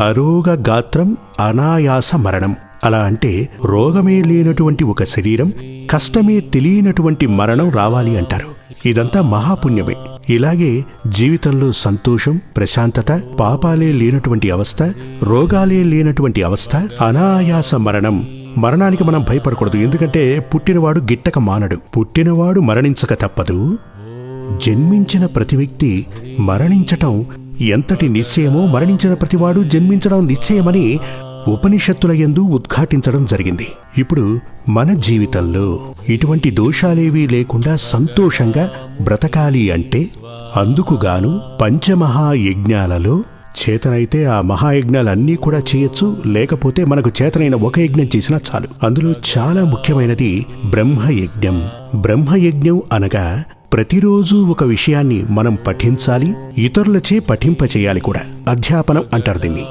అరోగ గాత్రం అనాయాస మరణం. అలా అంటే రోగమే లేనటువంటి ఒక శరీరం కష్టమే తెలియనటువంటి మరణం రావాలి అంటారు. ఇదంతా మహాపుణ్యమే. ఇలాగే జీవితంలో సంతోషం ప్రశాంతత పాపాలే లేనటువంటి అవస్థ రోగాలే లేనటువంటి అవస్థ అనాయాస మరణం. మరణానికి మనం భయపడకూడదు. ఎందుకంటే పుట్టినవాడు గిట్టక మానడు. పుట్టినవాడు మరణించక తప్పదు. జన్మించిన ప్రతి వ్యక్తి మరణించటం ఎంతటి నిశ్చయమో మరణించిన ప్రతివాడు జన్మించడం నిశ్చయమని ఉపనిషత్తుల యందు ఉద్ఘాటించడం జరిగింది. ఇప్పుడు మన జీవితంలో ఇటువంటి దోషాలేవీ లేకుండా సంతోషంగా బ్రతకాలి అంటే అందుకుగాను పంచమహాయజ్ఞాలలో చేతనైతే ఆ మహాయజ్ఞాలన్నీ కూడా చేయొచ్చు లేకపోతే మనకు చేతనైన ఒక యజ్ఞం చేసినా చాలు. అందులో చాలా ముఖ్యమైనది బ్రహ్మయజ్ఞం. బ్రహ్మయజ్ఞం అనగా ప్రతిరోజు ఒక విషయాన్ని మనం పఠించాలి ఇతరులచే పఠింపచేయాలి కూడా. అధ్యాపనం అంటారు దీన్ని.